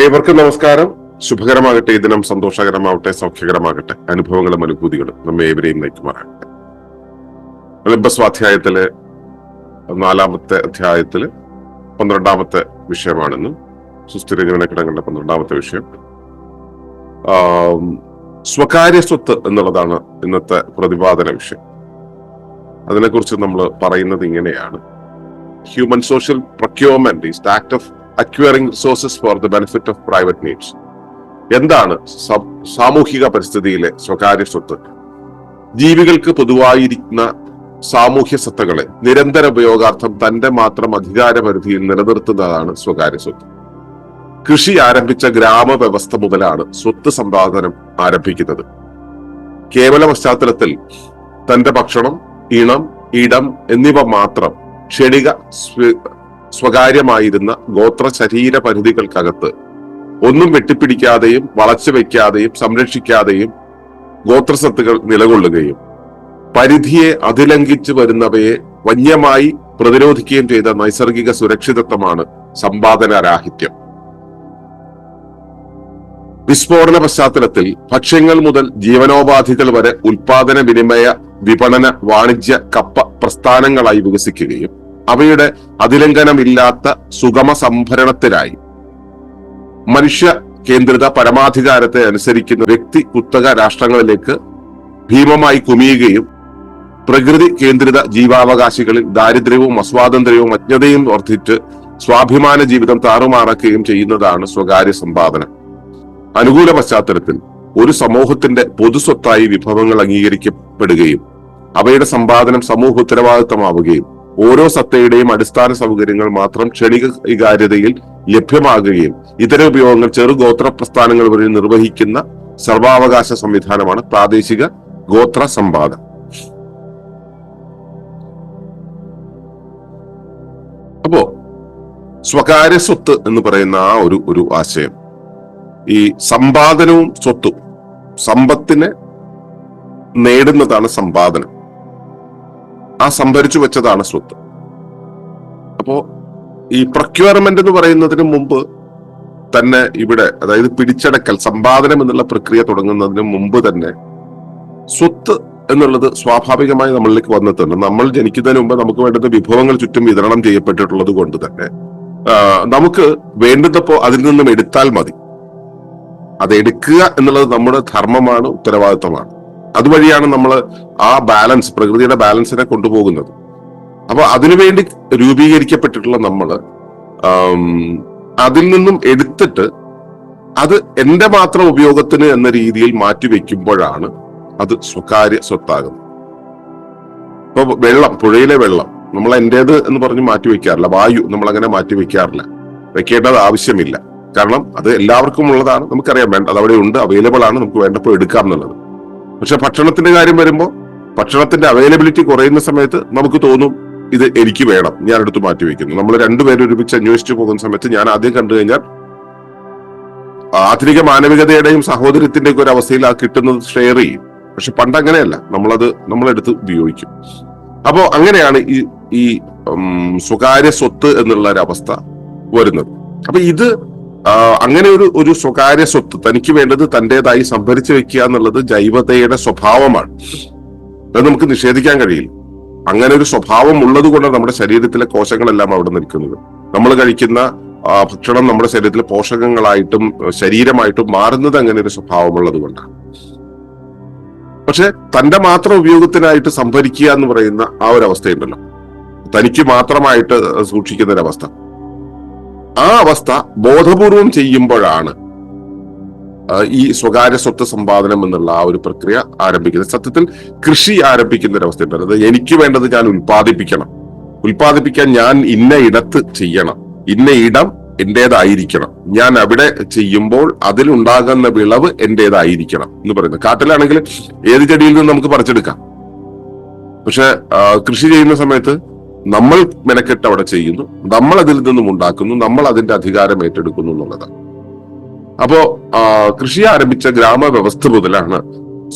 ഏവർക്കും നമസ്കാരം. ശുഭകരമാകട്ടെ ഈ ദിനം സന്തോഷകരമാവട്ടെ സൗഖ്യകരമാകട്ടെ അനുഭവങ്ങളും അനുഭൂതികളും നമ്മെ ഏവരെയും നയിക്കുമാറാകട്ടെ. ഒളിമ്പസ് സ്വാധ്യായത്തിലെ നാലാമത്തെ അധ്യായത്തിൽ പന്ത്രണ്ടാമത്തെ വിഷയമാണെന്നും സുസ്ഥിര ജീവനക്കിടങ്ങളുടെ പന്ത്രണ്ടാമത്തെ വിഷയം. സ്വകാര്യ സ്വത്ത് എന്നുള്ളതാണ് ഇന്നത്തെ പ്രതിപാദന വിഷയം. അതിനെക്കുറിച്ച് നമ്മൾ പറയുന്നത് ഇങ്ങനെയാണ്. Human social procurement is act of acquiring resources for the benefit of private needs എന്താണ് സാമൂഹിക പരിസ്ഥിതിയിലെ സ്വകാര്യ സ്വത്ത്? ജീവികൾക്ക് പൊതുവായിരിക്കുന്ന സാമൂഹ്യ സത്തകളെ നിരന്തര ഉപയോഗാർത്ഥം തന്റെ മാത്രം അധികാര പരിധിയിൽ നിലനിർത്തുന്നതാണ് സ്വകാര്യ സ്വത്ത്. കൃഷി ആരംഭിച്ച ഗ്രാമവ്യവസ്ഥ മുതലാണ് സ്വത്ത് സമ്പാദനം ആരംഭിക്കുന്നത്. കേവല പശ്ചാത്തലത്തിൽ തന്റെ ഭക്ഷണം ഇണം ഇടം എന്നിവ മാത്രം ക്ഷണിക സ്വകാര്യമായിരുന്ന ഗോത്ര ശരീര പരിധികൾക്കകത്ത് ഒന്നും വെട്ടിപ്പിടിക്കാതെയും വളച്ചു വെക്കാതെയും സംരക്ഷിക്കാതെയും ഗോത്രസത്തുകൾ നിലകൊള്ളുകയും പരിധിയെ അതിലംഘിച്ചു വരുന്നവയെ വന്യമായി പ്രതിരോധിക്കുകയും ചെയ്ത നൈസർഗിക സുരക്ഷിതത്വമാണ് സമ്പാദനരാഹിത്യം വിസ്ഫോടന പശ്ചാത്തലത്തിൽ ഭക്ഷ്യങ്ങൾ മുതൽ ജീവനോപാധികൾ വരെ ഉൽപാദന വിനിമയ വിപണന വാണിജ്യ കപ്പ പ്രസ്ഥാനങ്ങളായി വികസിക്കുകയും അവയുടെ അതിലംഘനമില്ലാത്ത സുഗമ സംഭരണത്തിനായി മനുഷ്യ കേന്ദ്രിത പരമാധികാരത്തെ അനുസരിക്കുന്ന വ്യക്തി കുത്തക രാഷ്ട്രങ്ങളിലേക്ക് ഭീമമായി കുമിയുകയും പ്രകൃതി കേന്ദ്രിത ജീവാവകാശികളിൽ ദാരിദ്ര്യവും അസ്വാതന്ത്ര്യവും അജ്ഞതയും വർദ്ധിച്ച് സ്വാഭിമാന ജീവിതം താറുമാറക്കുകയും ചെയ്യുന്നതാണ് സ്വകാര്യ സമ്പാദനം അനുകൂല പശ്ചാത്തലത്തിൽ ഒരു സമൂഹത്തിന്റെ പൊതുസ്വത്തായി വിഭവങ്ങൾ അംഗീകരിക്കപ്പെടുകയും അവയുടെ സമ്പാദനം സമൂഹ ഉത്തരവാദിത്തമാവുകയും ഓരോ സത്തയുടെയും അടിസ്ഥാന സൗകര്യങ്ങൾ മാത്രം ക്ഷണിക വികാര്യതയിൽ ലഭ്യമാകുകയും ഇതര ഉപയോഗങ്ങൾ ചെറു ഗോത്ര പ്രസ്ഥാനങ്ങൾ വഴി നിർവഹിക്കുന്ന സർവാവകാശ സംവിധാനമാണ് പ്രാദേശിക ഗോത്ര സംവാദം. അപ്പോ സ്വകാര്യ സ്വത്ത് എന്ന് പറയുന്ന ആ ഒരു ഒരു ആശയം. ഈ സമ്പാദനവും സ്വത്തും സമ്പത്തിനെ നേടുന്നതാണ് സമ്പാദനം സംഭരിച്ചു വെച്ചതാണ് സ്വത്ത്. അപ്പോ ഈ പ്രൊക്യൂർമെന്റ് എന്ന് പറയുന്നതിന് മുമ്പ് തന്നെ ഇവിടെ അതായത് പിടിച്ചടക്കൽ സമ്പാദനം എന്നുള്ള പ്രക്രിയ തുടങ്ങുന്നതിന് മുമ്പ് തന്നെ സ്വത്ത് എന്നുള്ളത് സ്വാഭാവികമായി നമ്മളിലേക്ക് വന്നിട്ടുണ്ട് നമ്മൾ ജനിക്കുന്നതിന് മുമ്പ് നമുക്ക് വേണ്ടുന്ന വിഭവങ്ങൾ ചുറ്റും വിതരണം ചെയ്യപ്പെട്ടിട്ടുള്ളത് കൊണ്ട് തന്നെ നമുക്ക് വേണ്ടുന്നപ്പോ അതിൽ നിന്നും എടുത്താൽ മതി. അതെടുക്കുക എന്നുള്ളത് നമ്മുടെ ധർമ്മമാണ് ഉത്തരവാദിത്തമാണ് അതുവഴിയാണ് നമ്മൾ ആ ബാലൻസ് പ്രകൃതിയുടെ ബാലൻസിനെ കൊണ്ടുപോകുന്നത്. അപ്പൊ അതിനുവേണ്ടി രൂപീകരിക്കപ്പെട്ടിട്ടുള്ള നമ്മൾ അതിൽ നിന്നും എടുത്തിട്ട് അത് എന്റെ മാത്രം ഉപയോഗത്തിന് എന്ന രീതിയിൽ മാറ്റിവെക്കുമ്പോഴാണ് അത് സ്വകാര്യ സ്വത്താകുന്നത്. ഇപ്പൊ വെള്ളം പുഴയിലെ വെള്ളം നമ്മൾ എന്റേത് എന്ന് പറഞ്ഞ് മാറ്റി വെക്കാറില്ല വായു നമ്മൾ അങ്ങനെ മാറ്റി വെക്കാറില്ല വെക്കേണ്ടത് ആവശ്യമില്ല. കാരണം അത് എല്ലാവർക്കും ഉള്ളതാണ്. നമുക്കറിയാം വേണ്ട അത് അവിടെ ഉണ്ട് അവൈലബിൾ ആണ് നമുക്ക് വേണ്ടപ്പോൾ എടുക്കാം എന്നുള്ളത്. പക്ഷെ ഭക്ഷണത്തിന്റെ കാര്യം വരുമ്പോൾ ഭക്ഷണത്തിന്റെ അവൈലബിലിറ്റി കുറയുന്ന സമയത്ത് നമുക്ക് തോന്നും ഇത് എനിക്ക് വേണം ഞാൻ എടുത്ത് മാറ്റി വെക്കുന്നു. നമ്മൾ രണ്ടുപേരും ഒരുമിച്ച് അന്വേഷിച്ചു പോകുന്ന സമയത്ത് ഞാൻ ആദ്യം കണ്ടു കഴിഞ്ഞാൽ ആധുനിക മാനവികതയുടെയും സഹോദര്യത്തിന്റെയും ഒരു അവസ്ഥയിൽ ആ കിട്ടുന്നത് ഷെയർ ചെയ്യും. പക്ഷെ പണ്ട് അങ്ങനെയല്ല. നമ്മളത് നമ്മളെടുത്ത് ഉപയോഗിക്കും. അപ്പോ അങ്ങനെയാണ് ഈ ഈ സ്വകാര്യ സ്വത്ത് എന്നുള്ള ഒരു അവസ്ഥ വരുന്നത്. അപ്പൊ ഇത് അങ്ങനെ ഒരു ഒരു സ്വകാര്യ സ്വത്ത് തനിക്ക് വേണ്ടത് തന്റേതായി സംഭരിച്ചു വെക്കുക എന്നുള്ളത് ജൈവതയുടെ സ്വഭാവമാണ്. അത് നമുക്ക് നിഷേധിക്കാൻ കഴിയില്ല. അങ്ങനെ ഒരു സ്വഭാവം ഉള്ളത് കൊണ്ടാണ് നമ്മുടെ ശരീരത്തിലെ കോശങ്ങളെല്ലാം അവിടെ നിൽക്കുന്നത്. നമ്മൾ കഴിക്കുന്ന ഭക്ഷണം നമ്മുടെ ശരീരത്തിലെ പോഷകങ്ങളായിട്ടും ശരീരമായിട്ടും മാറുന്നത് അങ്ങനെ ഒരു സ്വഭാവമുള്ളത് കൊണ്ടാണ്. പക്ഷെ തന്റെ മാത്രം ഉപയോഗത്തിനായിട്ട് സംഭരിക്കുക എന്ന് പറയുന്ന ആ ഒരു അവസ്ഥയുണ്ടല്ലോ. തനിക്ക് മാത്രമായിട്ട് സൂക്ഷിക്കുന്ന ഒരു അവസ്ഥ. ആ അവസ്ഥ ബോധപൂർവം ചെയ്യുമ്പോഴാണ് ഈ സ്വകാര്യ സ്വത്ത് സമ്പാദനം എന്നുള്ള ആ ഒരു പ്രക്രിയ ആരംഭിക്കുന്നത്. സത്യത്തിൽ കൃഷി ആരംഭിക്കുന്ന ഒരു അവസ്ഥയുണ്ട് എനിക്ക് വേണ്ടത് ഞാൻ ഉൽപ്പാദിപ്പിക്കണം. ഉൽപ്പാദിപ്പിക്കാൻ ഞാൻ ഇന്ന ഇടത്ത് ചെയ്യണം. ഇന്ന ഇടം എന്റേതായിരിക്കണം. ഞാൻ അവിടെ ചെയ്യുമ്പോൾ അതിലുണ്ടാകുന്ന വിളവ് എന്റേതായിരിക്കണം എന്ന് പറയുന്നത്. കാട്ടിലാണെങ്കിൽ ഏത് ചെടിയിൽ നിന്ന് നമുക്ക് പറിച്ചെടുക്കാം? പക്ഷെ കൃഷി ചെയ്യുന്ന സമയത്ത് നമ്മൾ മെനക്കെട്ട് അവിടെ ചെയ്യുന്നു നമ്മൾ അതിൽ നിന്നും ഉണ്ടാക്കുന്നു നമ്മൾ അതിന്റെ അധികാരം ഏറ്റെടുക്കുന്നു എന്നുള്ളതാണ് അപ്പോ കൃഷി ആരംഭിച്ച ഗ്രാമവ്യവസ്ഥ മുതലാണ്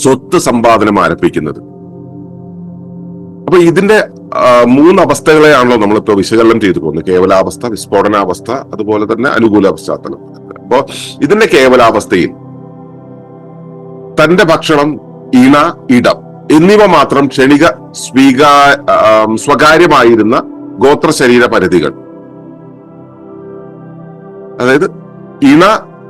സ്വത്ത് സമ്പാദനം ആരംഭിക്കുന്നത്. അപ്പൊ ഇതിന്റെ മൂന്ന് അവസ്ഥകളെയാണല്ലോ നമ്മളിപ്പോ വിശകലനം ചെയ്തു പോകുന്നത്. കേവലാവസ്ഥ വിസ്ഫോടനാവസ്ഥ അതുപോലെ തന്നെ അനുകൂല പശ്ചാത്തലം അപ്പോ ഇതിന്റെ കേവലാവസ്ഥയിൽ തന്റെ ഭക്ഷണം ഇണ ഇടം എന്നിവ മാത്രം ക്ഷണിക സ്വീകാ സ്വകാര്യമായിരുന്ന ഗോത്ര ശരീര പരിധികൾ. അതായത് ഇണ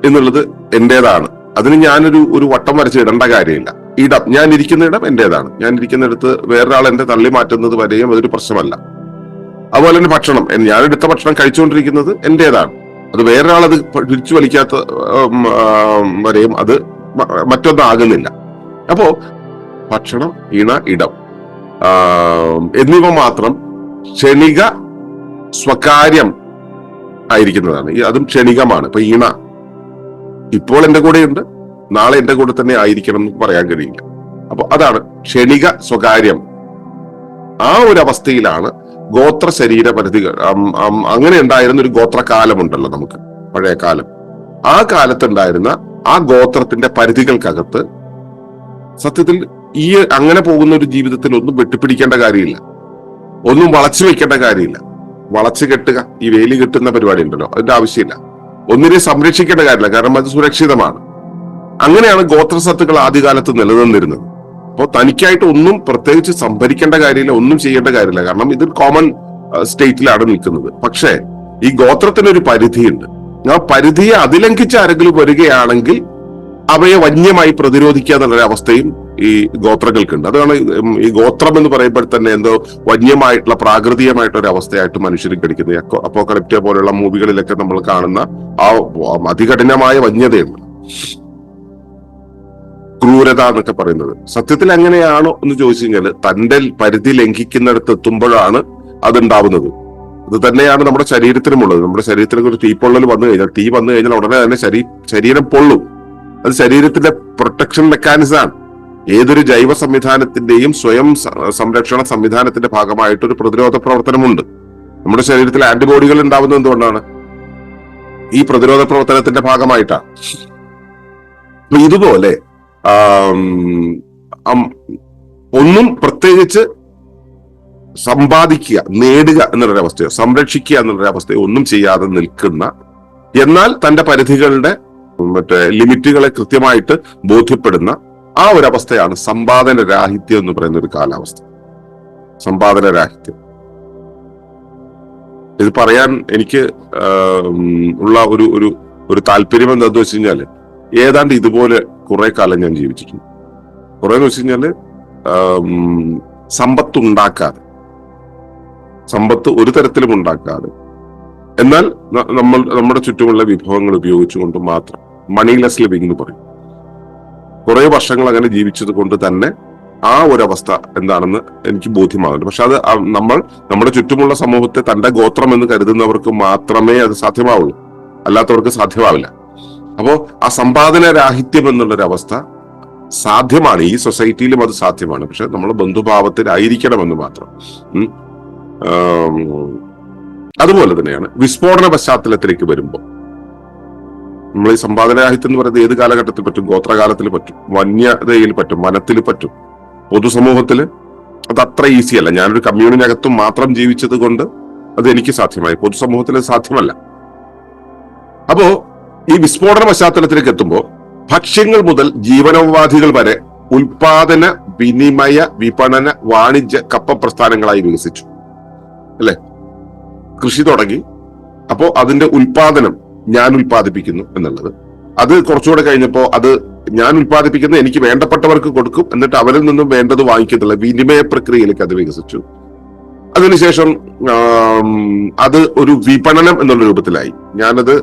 എന്നുള്ളത് എന്റേതാണ്. അതിന് ഞാനൊരു ഒരു വട്ടം വരച്ച് ഇടേണ്ട കാര്യമില്ല. ഇടം ഞാൻ ഇരിക്കുന്ന ഇടം എന്റേതാണ്. ഞാൻ ഇരിക്കുന്നിടത്ത് വേറൊരാൾ എന്റെ തള്ളി മാറ്റുന്നത് വരെയും അതൊരു പ്രശ്നമല്ല. അതുപോലെ തന്നെ ഭക്ഷണം. ഞാൻ എടുത്ത ഭക്ഷണം കഴിച്ചുകൊണ്ടിരിക്കുന്നത് എന്റേതാണ്. അത് വേറൊരാൾ അത് പിടിച്ചു വലിക്കാത്ത വരെയും അത് മറ്റൊന്നാകുന്നില്ല. അപ്പോ ഭക്ഷണം ഇണ ഇടം. എന്നിവ മാത്രം ക്ഷണിക സ്വകാര്യം ആയിരിക്കുന്നതാണ്. അതും ക്ഷണികമാണ്. ഇപ്പൊ ഇണ ഇപ്പോൾ എന്റെ കൂടെയുണ്ട്. നാളെ എന്റെ കൂടെ തന്നെ ആയിരിക്കണം എന്ന് പറയാൻ കഴിയില്ല. അപ്പൊ അതാണ് ക്ഷണിക സ്വകാര്യം. ആ ഒരു അവസ്ഥയിലാണ് ഗോത്ര ശരീര പരിധികൾ അങ്ങനെ ഉണ്ടായിരുന്ന ഒരു ഗോത്രകാലമുണ്ടല്ലോ നമുക്ക് പഴയ കാലം. ആ കാലത്തുണ്ടായിരുന്ന ആ ഗോത്രത്തിന്റെ പരിധികൾക്കകത്ത് സത്യത്തിൽ ഈ അങ്ങനെ പോകുന്ന ഒരു ജീവിതത്തിൽ ഒന്നും വെട്ടിപ്പിടിക്കേണ്ട കാര്യമില്ല. ഒന്നും വളച്ചു വെക്കേണ്ട കാര്യമില്ല. വളച്ചു കെട്ടുക ഈ വേലി കെട്ടുന്ന പരിപാടി ഉണ്ടല്ലോ അതിന്റെ ആവശ്യമില്ല. ഒന്നിനെ സംരക്ഷിക്കേണ്ട കാര്യമില്ല കാരണം അത് സുരക്ഷിതമാണ്. അങ്ങനെയാണ് ഗോത്രസത്തുക്കൾ ആദ്യകാലത്ത് നിലനിന്നിരുന്നത്. അപ്പോൾ തനിക്കായിട്ട് ഒന്നും പ്രത്യേകിച്ച് സംഭരിക്കേണ്ട കാര്യമില്ല ഒന്നും ചെയ്യേണ്ട കാര്യമില്ല കാരണം ഇത് കോമൺ സ്റ്റേറ്റിലാണ് നിൽക്കുന്നത്. പക്ഷേ ഈ ഗോത്രത്തിനൊരു പരിധിയുണ്ട്. ആ പരിധിയെ അതിലംഘിച്ച് ആരെങ്കിലും വരികയാണെങ്കിൽ അവയെ വന്യമായി പ്രതിരോധിക്കുക എന്നുള്ളൊരു അവസ്ഥയും ഈ ഗോത്രങ്ങൾക്കുണ്ട്. അതാണ് ഈ- ഗോത്രം എന്ന് പറയുമ്പോൾ തന്നെ എന്തോ വന്യമായിട്ടുള്ള പ്രാകൃതികമായിട്ടുള്ള ഒരു അവസ്ഥയായിട്ട് മനുഷ്യർ കടിക്കുന്നത് അപ്പോ അപ്പോക്കലിപ്റ്റ പോലുള്ള മൂവികളിലൊക്കെ നമ്മൾ കാണുന്ന ആ അതികഠിനമായ വന്യതയുണ്ട്. ക്രൂരത എന്നൊക്കെ പറയുന്നത്. സത്യത്തിൽ അങ്ങനെയാണോ എന്ന് ചോദിച്ചു കഴിഞ്ഞാൽ തന്റെ പരിധി ലംഘിക്കുന്നിടത്ത് എത്തുമ്പോഴാണ് അതുണ്ടാവുന്നത്. ഇത് തന്നെയാണ് നമ്മുടെ ശരീരത്തിനുമുള്ളത്. നമ്മുടെ ശരീരത്തിനൊക്കെ ഒരു തീപ്പൊള്ളൽ വന്നു കഴിഞ്ഞാൽ തീ വന്നു കഴിഞ്ഞാൽ ഉടനെ തന്നെ ശരീ ശരീരം പൊള്ളും. അത് ശരീരത്തിന്റെ പ്രൊട്ടക്ഷൻ മെക്കാനിസം ആണ്. ഏതൊരു ജൈവ സംവിധാനത്തിന്റെയും സ്വയം സംരക്ഷണ സംവിധാനത്തിന്റെ ഭാഗമായിട്ട് ഒരു പ്രതിരോധ പ്രവർത്തനമുണ്ട്. നമ്മുടെ ശരീരത്തിൽ ആന്റിബോഡികൾ ഉണ്ടാവുന്നത് എന്തുകൊണ്ടാണ്? ഈ പ്രതിരോധ പ്രവർത്തനത്തിന്റെ ഭാഗമായിട്ടാ. അപ്പൊ ഇതുപോലെ ഒന്നും പ്രത്യേകിച്ച് സമ്പാദിക്കുക നേടുക എന്നുള്ളൊരവസ്ഥയോ സംരക്ഷിക്കുക എന്നുള്ളൊരവസ്ഥയോ ഒന്നും ചെയ്യാതെ നിൽക്കുന്ന എന്നാൽ തന്റെ പരിധികളുടെ മറ്റേ ലിമിറ്റുകളെ കൃത്യമായിട്ട് ബോധ്യപ്പെടുന്ന ആ ഒരു അവസ്ഥയാണ് സമ്പാദന രാഹിത്യം എന്ന് പറയുന്ന ഒരു കാലാവസ്ഥ. സമ്പാദന രാഹിത്യം. ഇത് പറയാൻ എനിക്ക് ഉള്ള ഒരു ഒരു ഒരു താല്പര്യം എന്താന്ന് വെച്ച് കഴിഞ്ഞാൽ ഏതാണ്ട് ഇതുപോലെ കുറെ കാലം ഞാൻ ജീവിച്ചിട്ടുണ്ട്. കുറെ എന്ന് വെച്ച് കഴിഞ്ഞാൽ സമ്പത്ത് ഉണ്ടാക്കാതെ സമ്പത്ത് ഒരു തരത്തിലും ഉണ്ടാക്കാതെ എന്നാൽ നമ്മൾ നമ്മുടെ ചുറ്റുമുള്ള വിഭവങ്ങൾ ഉപയോഗിച്ചുകൊണ്ട് മാത്രം മണിലെസ് ലിവിംഗ് എന്ന് പറയും. കുറെ വർഷങ്ങൾ അങ്ങനെ ജീവിച്ചത് കൊണ്ട് തന്നെ ആ ഒരു അവസ്ഥ എന്താണെന്ന് എനിക്ക് ബോധ്യമാകുന്നുണ്ട്. പക്ഷെ അത് നമ്മൾ നമ്മുടെ ചുറ്റുമുള്ള സമൂഹത്തെ തന്റെ ഗോത്രം എന്ന് കരുതുന്നവർക്ക് മാത്രമേ അത് സാധ്യമാവുള്ളൂ. അല്ലാത്തവർക്ക് സാധ്യമാവില്ല. അപ്പോ ആ സമ്പാദന രാഹിത്യം എന്നുള്ളൊരു അവസ്ഥ സാധ്യമാണ്. ഈ സൊസൈറ്റിയിലും അത് സാധ്യമാണ്. പക്ഷെ നമ്മൾ ബന്ധുഭാവത്തിലായിരിക്കണമെന്ന് മാത്രം. അതുപോലെ തന്നെയാണ് വിസ്ഫോടന പശ്ചാത്തലത്തിലേക്ക് വരുമ്പോൾ. നമ്മൾ ഈ സമ്പാദനരാഹിത്യം എന്ന് പറയുന്നത് ഏത് കാലഘട്ടത്തിൽ പറ്റും? ഗോത്രകാലത്തിൽ പറ്റും. വന്യതയിൽ പറ്റും. വനത്തിൽ പറ്റും. പൊതുസമൂഹത്തിൽ അത് അത്ര ഈസി അല്ല. ഞാനൊരു കമ്മ്യൂണിനകത്തും മാത്രം ജീവിച്ചത് കൊണ്ട് അത് എനിക്ക് സാധ്യമായി. പൊതുസമൂഹത്തിൽ സാധ്യമല്ല. അപ്പോ ഈ വിസ്ഫോടന പശ്ചാത്തലത്തിലേക്ക് എത്തുമ്പോൾ ഭക്ഷ്യങ്ങൾ മുതൽ ജീവനോപാധികൾ വരെ ഉൽപാദന വിനിമയ വിപണന വാണിജ്യ കപ്പ പ്രസ്ഥാനങ്ങളായി വികസിച്ചു. അല്ലെ? കൃഷി തുടങ്ങി. അപ്പോ അതിന്റെ ഉൽപാദനം ഞാൻ ഉൽപ്പാദിപ്പിക്കുന്നു എന്നുള്ളത്. അത് കുറച്ചുകൂടെ കഴിഞ്ഞപ്പോൾ അത് ഞാൻ ഉൽപ്പാദിപ്പിക്കുന്ന എനിക്ക് വേണ്ടപ്പെട്ടവർക്ക് കൊടുക്കും. എന്നിട്ട് അവരിൽ നിന്നും വേണ്ടത് വാങ്ങിക്കത്തില്ല. വിനിമയ പ്രക്രിയയിലേക്ക് അത് വികസിച്ചു. അതിനുശേഷം അത് ഒരു വിപണനം എന്നുള്ള രൂപത്തിലായി. ഞാനത്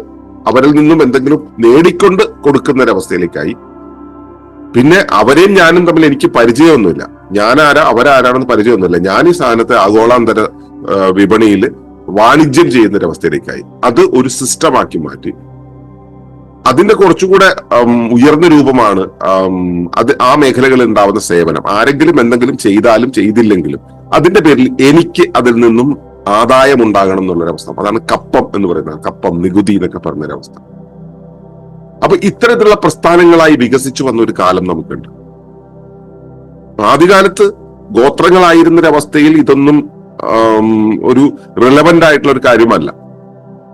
അവരിൽ നിന്നും എന്തെങ്കിലും നേടിക്കൊണ്ട് കൊടുക്കുന്ന ഒരവസ്ഥയിലേക്കായി പിന്നെ അവരെയും ഞാനും തമ്മിൽ എനിക്ക് പരിചയമൊന്നുമില്ല. ഞാൻ അവരാരാണെന്ന് പരിചയമൊന്നുമില്ല. ഞാൻ ഈ സ്ഥാനത്തെ ആഗോളാന്തര വിപണിയിൽ വാണിജ്യം ചെയ്യുന്ന ഒരവസ്ഥയിലേക്കായി അത് ഒരു സിസ്റ്റമാക്കി മാറ്റി. അതിന്റെ കുറച്ചുകൂടെ ഉയർന്ന രൂപമാണ് അത് ആ മേഖലകളിൽ ഉണ്ടാവുന്ന സേവനം. ആരെങ്കിലും എന്തെങ്കിലും ചെയ്താലും ചെയ്തില്ലെങ്കിലും അതിന്റെ പേരിൽ എനിക്ക് അതിൽ നിന്നും ആദായം ഉണ്ടാകണം എന്നുള്ളൊരവസ്ഥ അതാണ് കപ്പം എന്ന് പറയുന്നത്. കപ്പം നികുതി എന്നൊക്കെ പറഞ്ഞൊരവസ്ഥ അപ്പൊ ഇത്തരത്തിലുള്ള പ്രസ്ഥാനങ്ങളായി വികസിച്ചു വന്ന ഒരു കാലം നമുക്കുണ്ട്. ആദ്യകാലത്ത് ഗോത്രങ്ങളായിരുന്നൊരവസ്ഥയിൽ ഇതൊന്നും ഒരു റിലവന്റ് ആയിട്ടുള്ള ഒരു കാര്യമല്ല.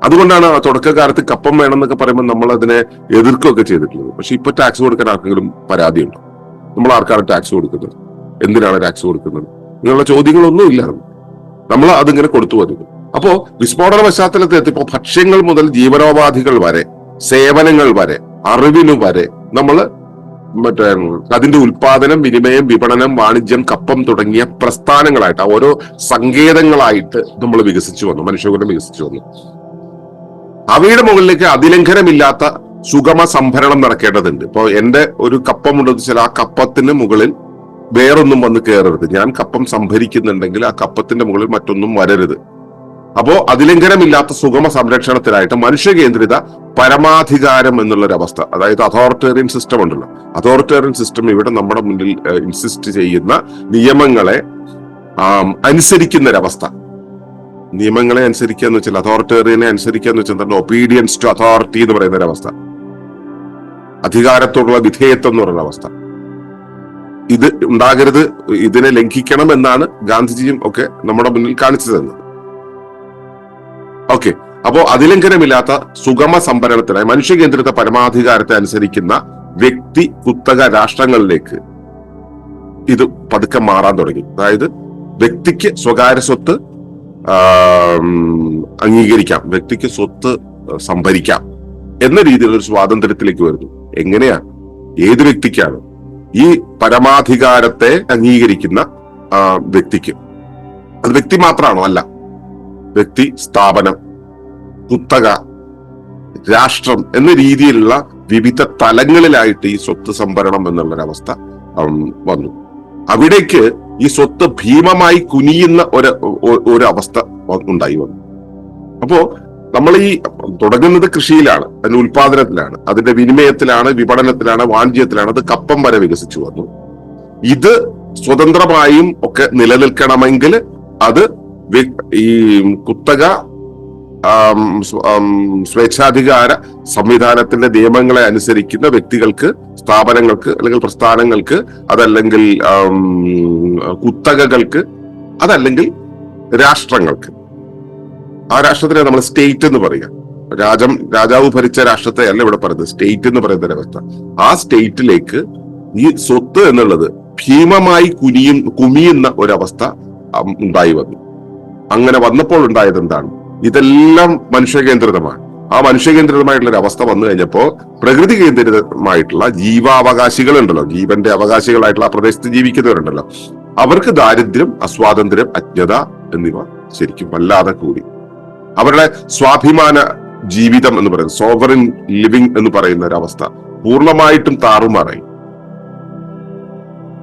അതുകൊണ്ടാണ് തുടക്കകാലത്ത് കപ്പം വേണമെന്നൊക്കെ പറയുമ്പോൾ നമ്മൾ അതിനെ എതിർക്കുകയൊക്കെ ചെയ്തിട്ടുള്ളത്. പക്ഷെ ഇപ്പൊ ടാക്സ് കൊടുക്കാൻ ആർക്കെങ്കിലും പരാതിയുണ്ടോ? നമ്മൾ ആർക്കാണ് ടാക്സ് കൊടുക്കുന്നത്? എന്തിനാണ് ടാക്സ് കൊടുക്കുന്നത്? ഇങ്ങനെയുള്ള ചോദ്യങ്ങളൊന്നും ഇല്ല. നമ്മൾ അതിങ്ങനെ കൊടുത്തു വരുന്നു അപ്പോ വിസ്ഫോടന പശ്ചാത്തലത്തിൽ എത്തിയപ്പോ ഭക്ഷ്യങ്ങൾ മുതൽ ജീവനോപാധികൾ വരെ സേവനങ്ങൾ വരെ അറിവിനു വരെ നമ്മൾ മറ്റേ അതിന്റെ ഉൽപാദനം വിനിമയം വിപണനം വാണിജ്യം കപ്പം തുടങ്ങിയ പ്രസ്ഥാനങ്ങളായിട്ട് ഓരോ സങ്കേതങ്ങളായിട്ട് നമ്മൾ വികസിച്ചു വന്നു മനുഷ്യകുലം വികസിച്ചു വന്നു. അവയുടെ മുകളിലേക്ക് അതിലംഘനമില്ലാത്ത സുഗമ സംഭരണം നടക്കേണ്ടതുണ്ട്. ഇപ്പൊ എന്റെ ഒരു കപ്പം ഉണ്ടെന്ന് വെച്ചാൽ ആ കപ്പത്തിന് മുകളിൽ വേറൊന്നും വന്ന് കയറരുത് ഞാൻ കപ്പം സംഭരിക്കുന്നുണ്ടെങ്കിൽ ആ കപ്പത്തിന്റെ മുകളിൽ മറ്റൊന്നും വരരുത്. അപ്പോ അതിലംഘനമില്ലാത്ത സുഗമ സംരക്ഷണത്തിനായിട്ട് മനുഷ്യ കേന്ദ്രിത പരമാധികാരം എന്നുള്ളൊരവസ്ഥ. അതായത് അതോറിറ്റേറിയൻ സിസ്റ്റം ഉണ്ടല്ലോ. അതോറിറ്റേറിയൻ സിസ്റ്റം ഇവിടെ നമ്മുടെ മുന്നിൽ ഇൻസിസ്റ്റ് ചെയ്യുന്ന നിയമങ്ങളെ അനുസരിക്കുന്ന ഒരവസ്ഥ നിയമങ്ങളെ അനുസരിക്കുക എന്ന് വെച്ചാൽ അതോറിറ്റേറിയനെ അനുസരിക്കുക എന്ന് വെച്ചാൽ തന്നെ ഒബീഡിയൻസ് ടു അതോറിറ്റി എന്ന് പറയുന്ന ഒരവസ്ഥ അധികാരത്തോടുള്ള വിധേയത്വം എന്ന് പറയുന്ന അവസ്ഥ ഇത് ഉണ്ടാകരുത് ഇതിനെ ലംഘിക്കണം എന്നാണ് ഗാന്ധിജിയും ഒക്കെ നമ്മുടെ മുന്നിൽ കാണിച്ചു തന്നത്. ഓക്കെ അപ്പോ അതിലംഘനമില്ലാത്ത സുഗമ സംഭരണത്തിനായി മനുഷ്യകേന്ദ്രിത പരമാധികാരത്തെ അനുസരിക്കുന്ന വ്യക്തി കുത്തക രാഷ്ട്രങ്ങളിലേക്ക് ഇത് പതുക്കെ മാറാൻ തുടങ്ങി. അതായത് വ്യക്തിക്ക് സ്വകാര്യ സ്വത്ത് അംഗീകരിക്കാം. വ്യക്തിക്ക് സ്വത്ത് സംഭരിക്കാം എന്ന രീതിയിൽ ഒരു സ്വാതന്ത്ര്യത്തിലേക്ക് വരുന്നു. എങ്ങനെയാ? ഏത് വ്യക്തിക്കാണ്? ഈ പരമാധികാരത്തെ അംഗീകരിക്കുന്ന വ്യക്തിക്ക്. അത് വ്യക്തി മാത്രമാണോ? അല്ല. വ്യക്തി സ്ഥാപനം കുത്തക രാഷ്ട്രം എന്ന രീതിയിലുള്ള വിവിധ തലങ്ങളിലായിട്ട് ഈ സ്വത്ത് സംഭരണം എന്നുള്ളൊരവസ്ഥ വന്നു. അവിടേക്ക് ഈ സ്വത്ത് ഭീമമായി കുനിയുന്ന ഒരു ഒരു അവസ്ഥ ഉണ്ടായി വന്നു. അപ്പോ നമ്മൾ ഈ തുടങ്ങുന്നത് കൃഷിയിലാണ് അതിന്റെ ഉൽപാദനത്തിലാണ് അതിന്റെ വിനിമയത്തിലാണ് വിപണനത്തിലാണ് വാണിജ്യത്തിലാണ് അത് കപ്പം വരെ വികസിച്ചു വന്നു. ഇത് സ്വതന്ത്രമായും ഒക്കെ നിലനിൽക്കണമെങ്കിൽ അത് ഈ കുത്തക സ്വേച്ഛാധികാര സംവിധാനത്തിന്റെ നിയമങ്ങളെ അനുസരിക്കുന്ന വ്യക്തികൾക്ക് സ്ഥാപനങ്ങൾക്ക് അല്ലെങ്കിൽ പ്രസ്ഥാനങ്ങൾക്ക് അതല്ലെങ്കിൽ കുത്തകകൾക്ക് അതല്ലെങ്കിൽ രാഷ്ട്രങ്ങൾക്ക്. ആ രാഷ്ട്രത്തിനെ നമ്മൾ സ്റ്റേറ്റ് എന്ന് പറയുക രാജം രാജാവ് ഭരിച്ച രാഷ്ട്രത്തെ അല്ല ഇവിടെ പറയുന്നത്. സ്റ്റേറ്റ് എന്ന് പറയുന്ന ഒരവസ്ഥ ആ സ്റ്റേറ്റിലേക്ക് ഈ സ്വത്ത് എന്നുള്ളത് ഭീമമായി കുനിയും കുമിയുന്ന ഒരവസ്ഥ ഉണ്ടായി വന്നു. അങ്ങനെ വന്നപ്പോൾ ഉണ്ടായത് എന്താണ്? ഇതെല്ലാം മനുഷ്യകേന്ദ്രിതമാണ്. ആ മനുഷ്യകേന്ദ്രിതമായിട്ടുള്ള ഒരു അവസ്ഥ വന്നു കഴിഞ്ഞപ്പോൾ പ്രകൃതി കേന്ദ്രിതമായിട്ടുള്ള ജീവാവകാശികൾ ഉണ്ടല്ലോ ജീവന്റെ അവകാശികളായിട്ടുള്ള ആ പ്രദേശത്ത് ജീവിക്കുന്നവരുണ്ടല്ലോ. അവർക്ക് ദാരിദ്ര്യം അസ്വാതന്ത്ര്യം അജ്ഞത എന്നിവ ശരിക്കും വല്ലാതെ കൂടി. അവരുടെ സ്വാഭിമാന ജീവിതം എന്ന് പറയുന്നത് സോവറിൻ ലിവിങ് എന്ന് പറയുന്ന ഒരു അവസ്ഥ പൂർണമായിട്ടും താറുമാറായി.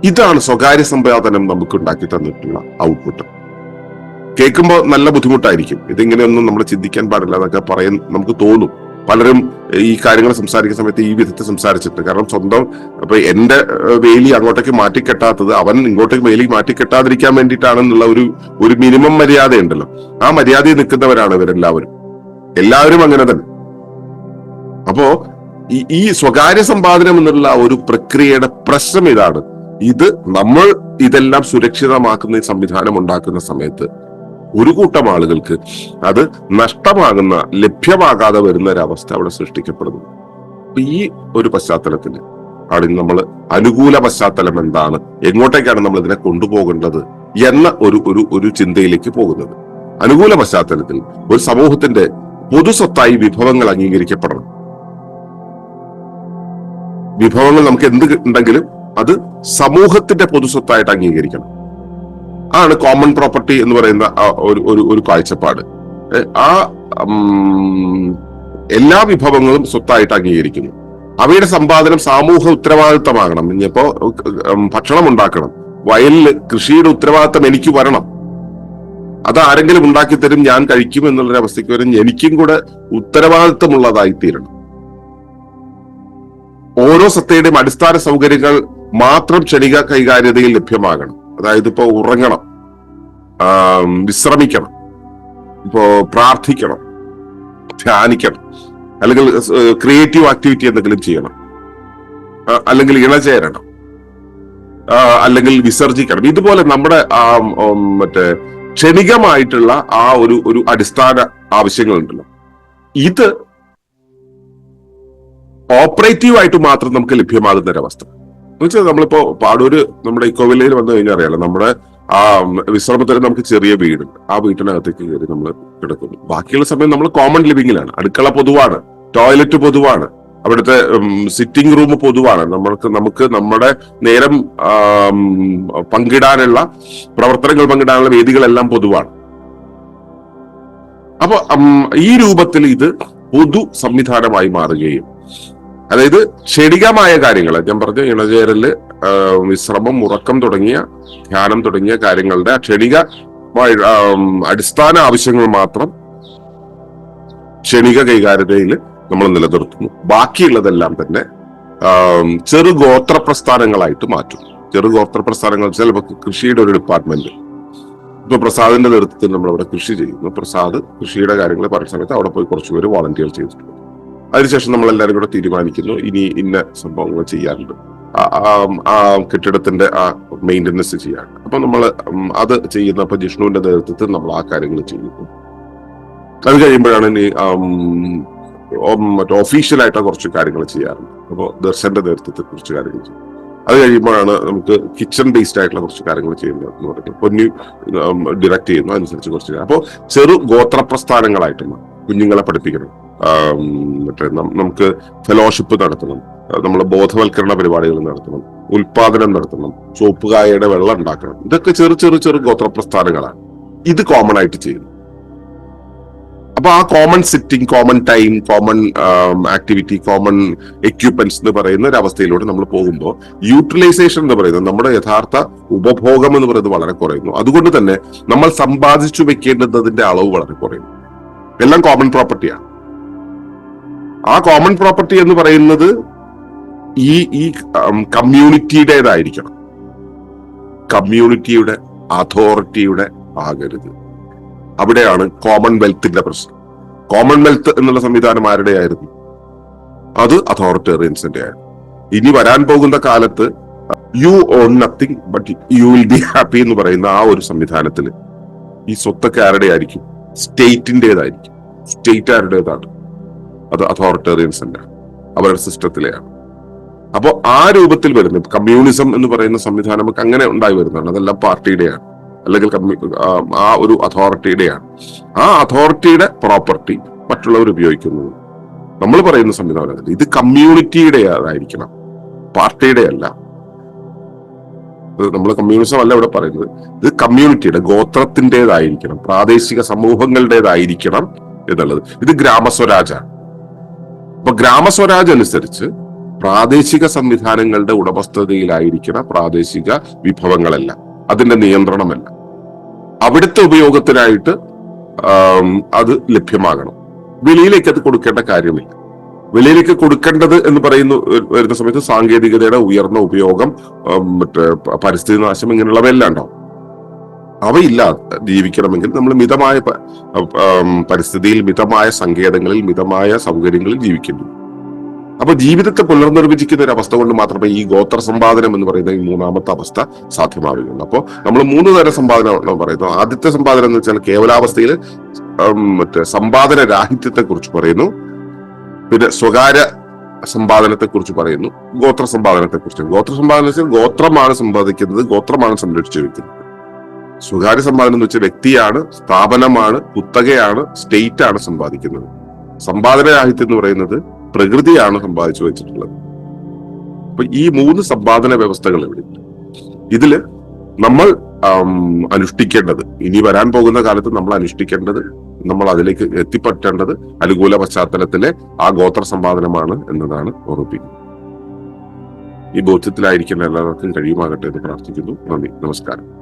ഇതാണ് സ്വകാര്യ സമ്പാദനം നമുക്ക് ഉണ്ടാക്കി തന്നിട്ടുള്ള ഔട്ട്പുട്ട്. കേൾക്കുമ്പോൾ നല്ല ബുദ്ധിമുട്ടായിരിക്കും. ഇതിങ്ങനെയൊന്നും നമ്മൾ ചിന്തിക്കാൻ പാടില്ല എന്നൊക്കെ പറയാൻ നമുക്ക് തോന്നും. പലരും ഈ കാര്യങ്ങൾ സംസാരിക്കുന്ന സമയത്ത് ഈ വിധത്തിൽ സംസാരിച്ചിട്ടുണ്ട്. കാരണം സ്വന്തം അപ്പൊ എന്റെ വേലി അങ്ങോട്ടേക്ക് മാറ്റിക്കെട്ടാത്തത് അവൻ ഇങ്ങോട്ടേക്ക് വേലി മാറ്റിക്കെട്ടാതിരിക്കാൻ വേണ്ടിയിട്ടാണെന്നുള്ള ഒരു ഒരു മിനിമം മര്യാദ ഉണ്ടല്ലോ ആ മര്യാദയിൽ നിൽക്കുന്നവരാണ് ഇവരെല്ലാവരും. എല്ലാവരും അങ്ങനെ തന്നെ. അപ്പോ ഈ സ്വകാര്യ സമ്പാദനം എന്നുള്ള ഒരു പ്രക്രിയയുടെ പ്രശ്നം ഇതാണ്. ഇത് നമ്മൾ ഇതെല്ലാം സുരക്ഷിതമാക്കുന്ന സംവിധാനം ഉണ്ടാക്കുന്ന സമയത്ത് ഒരു കൂട്ടം ആളുകൾക്ക് അത് നഷ്ടമാകുന്ന ലഭ്യമാകാതെ വരുന്ന ഒരവസ്ഥ അവിടെ സൃഷ്ടിക്കപ്പെടുന്നു. ഈ ഒരു പശ്ചാത്തലത്തിൽ ആണ് നമ്മൾ അനുകൂല പശ്ചാത്തലം എന്താണ്? എങ്ങോട്ടേക്കാണ് നമ്മൾ ഇതിനെ കൊണ്ടുപോകേണ്ടത് എന്ന ഒരു ഒരു ഒരു ചിന്തയിലേക്ക് പോകുന്നത്. അനുകൂല പശ്ചാത്തലത്തിൽ ഒരു സമൂഹത്തിന്റെ പൊതുസ്വത്തായി വിഭവങ്ങൾ അംഗീകരിക്കപ്പെടണം. വിഭവങ്ങൾ നമുക്ക് എന്ത് ഉണ്ടെങ്കിലും അത് സമൂഹത്തിന്റെ പൊതുസ്വത്തായിട്ട് അംഗീകരിക്കണം. ആണ് കോമൺ പ്രോപ്പർട്ടി എന്ന് പറയുന്ന ഒരു ഒരു കാഴ്ചപ്പാട്. ആ എല്ലാ വിഭവങ്ങളും സ്വത്തായിട്ട് അംഗീകരിക്കുന്നു. അവയുടെ സമ്പാദനം സാമൂഹ ഉത്തരവാദിത്തമാകണം. ഇനിയിപ്പോ ഭക്ഷണം ഉണ്ടാക്കണം. വയലിൽ കൃഷിയുടെ ഉത്തരവാദിത്തം എനിക്ക് വരണം. അത് ആരെങ്കിലും ഉണ്ടാക്കി തരും ഞാൻ കഴിക്കും എന്നുള്ളൊരു അവസ്ഥയ്ക്ക് വരും. എനിക്കും കൂടെ ഉത്തരവാദിത്തമുള്ളതായി തീരണം. ഓരോ സത്തയുടെയും അടിസ്ഥാന സൗകര്യങ്ങൾ മാത്രം ക്ഷണിക കൈകാര്യതയിൽ ലഭ്യമാകണം. അതായത് ഇപ്പോ ഉറങ്ങണം. വിശ്രമിക്കണം. ഇപ്പോ പ്രാർത്ഥിക്കണം. ധ്യാനിക്കണം. അല്ലെങ്കിൽ ക്രിയേറ്റീവ് ആക്ടിവിറ്റി എന്തെങ്കിലും ചെയ്യണം. അല്ലെങ്കിൽ ഇണചേരണം. അല്ലെങ്കിൽ വിസർജിക്കണം. ഇതുപോലെ നമ്മുടെ മറ്റേ ക്ഷണികമായിട്ടുള്ള ആ ഒരു ഒരു അടിസ്ഥാന ആവശ്യങ്ങളുണ്ടല്ലോ. ഇത് ഓപ്പറേറ്റീവ് ആയിട്ട് മാത്രം നമുക്ക് ലഭ്യമാകുന്ന ഒരവസ്ഥ എന്ന് വെച്ചാൽ നമ്മളിപ്പോ പാടൂര് നമ്മുടെ ഇക്കോ വില്ലയിൽ വന്നു കഴിഞ്ഞാൽ അറിയാലോ നമ്മുടെ ആ വിശ്രമത്തിന് നമുക്ക് ചെറിയ വീടുണ്ട്. ആ വീട്ടിനകത്തേക്ക് കയറി നമ്മൾ കിടക്കുന്നു. ബാക്കിയുള്ള സമയം നമ്മൾ കോമൺ ലിവിങ്ങിലാണ് അടുക്കള പൊതുവാണ്. ടോയ്ലറ്റ് പൊതുവാണ്. അവിടുത്തെ സിറ്റിംഗ് റൂം പൊതുവാണ്. നമ്മൾക്ക് നമുക്ക് നമ്മുടെ നേരം പങ്കിടാനുള്ള പ്രവർത്തനങ്ങൾ പങ്കിടാനുള്ള വേദികളെല്ലാം പൊതുവാണ്. അപ്പൊ ഈ രൂപത്തിൽ ഇത് പൊതു സംവിധാനമായി മാറുകയും അതായത് ക്ഷണികമായ കാര്യങ്ങൾ ഞാൻ പറഞ്ഞു ഇണചേരൽ വിശ്രമം ഉറക്കം തുടങ്ങിയ ധ്യാനം തുടങ്ങിയ കാര്യങ്ങളുടെ ക്ഷണിക അടിസ്ഥാന ആവശ്യങ്ങൾ മാത്രം ക്ഷണിക കൈകാര്യതയിൽ നമ്മൾ നിലനിർത്തുന്നു. ബാക്കിയുള്ളതെല്ലാം തന്നെ ചെറു ഗോത്ര പ്രസ്ഥാനങ്ങളായിട്ട് മാറ്റും ചെറു ഗോത്ര പ്രസ്ഥാനങ്ങൾ ചിലപ്പോൾ കൃഷിയുടെ ഒരു ഡിപ്പാർട്ട്മെന്റ്. ഇപ്പൊ പ്രസാദിന്റെ നേതൃത്വത്തിൽ നമ്മൾ അവിടെ കൃഷി ചെയ്യുന്നു. പ്രസാദ് കൃഷിയുടെ കാര്യങ്ങൾ പറയുന്ന സമയത്ത് അവിടെ പോയി കുറച്ചുപേര് വോളണ്ടിയർ ചെയ്തിട്ടുണ്ട്. അതിനുശേഷം നമ്മൾ എല്ലാവരും കൂടെ തീരുമാനിക്കുന്നു. ഇനി ഇന്ന സംഭവങ്ങൾ ചെയ്യാറുണ്ട്. ആ- കെട്ടിടത്തിന്റെ ആ മെയിന്റനൻസ് ചെയ്യാൻ. അപ്പൊ നമ്മൾ അത് ചെയ്യുന്ന അപ്പൊ ജിഷ്ണുവിന്റെ നേതൃത്വത്തിൽ നമ്മൾ ആ കാര്യങ്ങൾ ചെയ്യുന്നു. അത് കഴിയുമ്പോഴാണ് ഇനി മറ്റേ ഒഫീഷ്യലായിട്ട് കുറച്ച് കാര്യങ്ങൾ ചെയ്യാറുണ്ട്. അപ്പോൾ ദർശന്റെ നേതൃത്വത്തിൽ കുറച്ച് കാര്യങ്ങൾ ചെയ്യും. അത് കഴിയുമ്പോഴാണ് നമുക്ക് കിച്ചൺ ബേസ്ഡ് ആയിട്ടുള്ള കുറച്ച് കാര്യങ്ങൾ ചെയ്യുന്നത് എന്ന് പറയുന്നത്. പൊന്നു ഡിറക്ട് ചെയ്യുന്നു. അനുസരിച്ച് കുറച്ച് അപ്പോൾ ചെറു ഗോത്ര പ്രസ്ഥാനങ്ങളായിട്ട് കുഞ്ഞുങ്ങളെ പഠിപ്പിക്കണം. മറ്റേ നമുക്ക് ഫെലോഷിപ്പ് നടത്തണം. നമ്മൾ ബോധവൽക്കരണ പരിപാടികൾ നടത്തണം. ഉൽപാദനം നടത്തണം. ചുവപ്പുകായയുടെ വെള്ളം ഉണ്ടാക്കണം. ഇതൊക്കെ ചെറു ചെറു ചെറു ഗോത്ര പ്രസ്ഥാനങ്ങളാണ് ഇത് കോമൺ ആയിട്ട് ചെയ്യുന്നു. അപ്പൊ ആ common sitting common time common activity common equipments എന്ന് പറയുന്ന ഒരു അവസ്ഥയിലൂടെ നമ്മൾ പോകുമ്പോൾ യൂട്ടിലൈസേഷൻ എന്ന് പറയുന്നത് നമ്മുടെ യഥാർത്ഥ ഉപഭോഗം എന്ന് പറയുന്നത് വളരെ കുറയുന്നു. അതുകൊണ്ട് തന്നെ നമ്മൾ സമ്പാദിച്ചു വെക്കേണ്ടതിന്റെ അളവ് വളരെ കുറയുന്നു. എല്ലാം കോമൺ പ്രോപ്പർട്ടിയാണ് ആ കോമൺ പ്രോപ്പർട്ടി എന്ന് പറയുന്നത് ഈ ഈ കമ്മ്യൂണിറ്റിയുടേതായിരിക്കണം കമ്മ്യൂണിറ്റിയുടെ അതോറിറ്റിയുടെ ആകരുത്. അവിടെയാണ് കോമൺവെൽത്തിന്റെ പ്രശ്നം. കോമൺവെൽത്ത് എന്നുള്ള സംവിധാനം ആരുടെ ആയിരുന്നു? അത് അതോറിറ്റേറിയൻസിന്റെ ആയിരുന്നു. ഇനി വരാൻ പോകുന്ന കാലത്ത് you own nothing but you will be happy എന്ന് പറയുന്ന ആ ഒരു സംവിധാനത്തിൽ ഈ സ്വത്തൊക്കെ ആരുടെ ആയിരിക്കും സ്റ്റേറ്റിന്റേതായിരിക്കും സ്റ്റേറ്റ് ആരുടേതാണ്? അത് അതോറിറ്റേറിയൻസ് തന്നെ അവരുടെ സിസ്റ്റത്തിലെയാണ് അപ്പോൾ ആ രൂപത്തിൽ വരുന്ന കമ്മ്യൂണിസം എന്ന് പറയുന്ന സംവിധാനം നമുക്ക് അങ്ങനെ ഉണ്ടായി വരുന്നതാണ്. അതെല്ലാം പാർട്ടിയുടെയാണ്. അല്ലെങ്കിൽ ആ, ഒരു അതോറിറ്റിയുടെയാണ് ആ അതോറിറ്റിയുടെ പ്രോപ്പർട്ടി മറ്റുള്ളവർ ഉപയോഗിക്കുന്നത് നമ്മൾ പറയുന്ന സംവിധാനം ഇത് കമ്മ്യൂണിറ്റിയുടെ ആയിരിക്കണം പാർട്ടിയുടെ അല്ല നമ്മൾ കമ്മ്യൂണിസം അല്ല ഇവിടെ പറയുന്നത്. ഇത് കമ്മ്യൂണിറ്റിയുടെ ഗോത്രത്തിന്റെതായിരിക്കണം. പ്രാദേശിക സമൂഹങ്ങളുടേതായിരിക്കണം എന്നുള്ളത്. ഇത് ഗ്രാമസ്വരാജാണ് അപ്പൊ ഗ്രാമസ്വരാജ് അനുസരിച്ച് പ്രാദേശിക സംവിധാനങ്ങളുടെ ഉടമസ്ഥതയിലായിരിക്കുന്ന പ്രാദേശിക വിഭവങ്ങളല്ല അതിന്റെ നിയന്ത്രണമല്ല. അവിടുത്തെ ഉപയോഗത്തിനായിട്ട് അത് ലഭ്യമാകണം. വെളിയിലേക്ക് അത് കൊടുക്കേണ്ട കാര്യമില്ല. വെളിയിലേക്ക് കൊടുക്കേണ്ടത് എന്ന് പറയുന്ന വരുന്ന സമയത്ത് സാങ്കേതികതയുടെ ഉയർന്ന ഉപയോഗം മറ്റേ പരിസ്ഥിതി നാശം ഇങ്ങനെയുള്ളവയെല്ലാം ഉണ്ടാവും. അവയില്ലാതെ ജീവിക്കണമെങ്കിൽ നമ്മൾ മിതമായ പരിസ്ഥിതിയിൽ മിതമായ സങ്കേതങ്ങളിൽ മിതമായ സൗകര്യങ്ങളിൽ ജീവിക്കുന്നു. അപ്പൊ ജീവിതത്തെ പുനർനിർവചിക്കുന്ന ഒരു അവസ്ഥ കൊണ്ട് മാത്രമേ ഈ ഗോത്ര സമ്പാദനം എന്ന് പറയുന്ന ഈ മൂന്നാമത്തെ അവസ്ഥ സാധ്യമാവുകയുള്ളൂ. അപ്പോൾ നമ്മൾ മൂന്ന് തരം സമ്പാദന പറയുന്നു ആദ്യത്തെ സമ്പാദനം എന്ന് വെച്ചാൽ കേവലാവസ്ഥയിൽ മറ്റേ സമ്പാദന രാഹിത്യത്തെ കുറിച്ച് പറയുന്നു. പിന്നെ സ്വകാര്യ സമ്പാദനത്തെ കുറിച്ച് പറയുന്നു. ഗോത്ര സമ്പാദനത്തെ കുറിച്ച് ഗോത്ര സമ്പാദനം വെച്ചാൽ ഗോത്രമാണ് സമ്പാദിക്കുന്നത് ഗോത്രമാണ് സംരക്ഷിച്ചു വെക്കുന്നത്. സ്വകാര്യ സമ്പാദനം എന്ന് വെച്ചാൽ വ്യക്തിയാണ് സ്ഥാപനമാണ് കുത്തകയാണ് സ്റ്റേറ്റ് ആണ് സമ്പാദിക്കുന്നത്. സമ്പാദന രാഹിത്യം എന്ന് പറയുന്നത് പ്രകൃതിയാണ് സമ്പാദിച്ചു വെച്ചിട്ടുള്ളത്. അപ്പൊ ഈ മൂന്ന് സമ്പാദന വ്യവസ്ഥകൾ ഇവിടെ ഇതിൽ നമ്മൾ അനുഷ്ഠിക്കേണ്ടത് ഇനി വരാൻ പോകുന്ന കാലത്ത് നമ്മൾ അനുഷ്ഠിക്കേണ്ടത് നമ്മൾ അതിലേക്ക് എത്തിപ്പറ്റേണ്ടത് അനുകൂല പശ്ചാത്തലത്തിലെ ആ ഗോത്ര സമ്പാദനമാണ് എന്നതാണ് ഓർമ്മിപ്പിക്കുന്നത്. ഈ ബോധ്യത്തിലായിരിക്കുന്ന എല്ലാവർക്കും കഴിയുമാകട്ടെ എന്ന് പ്രാർത്ഥിക്കുന്നു. നന്ദി. നമസ്കാരം.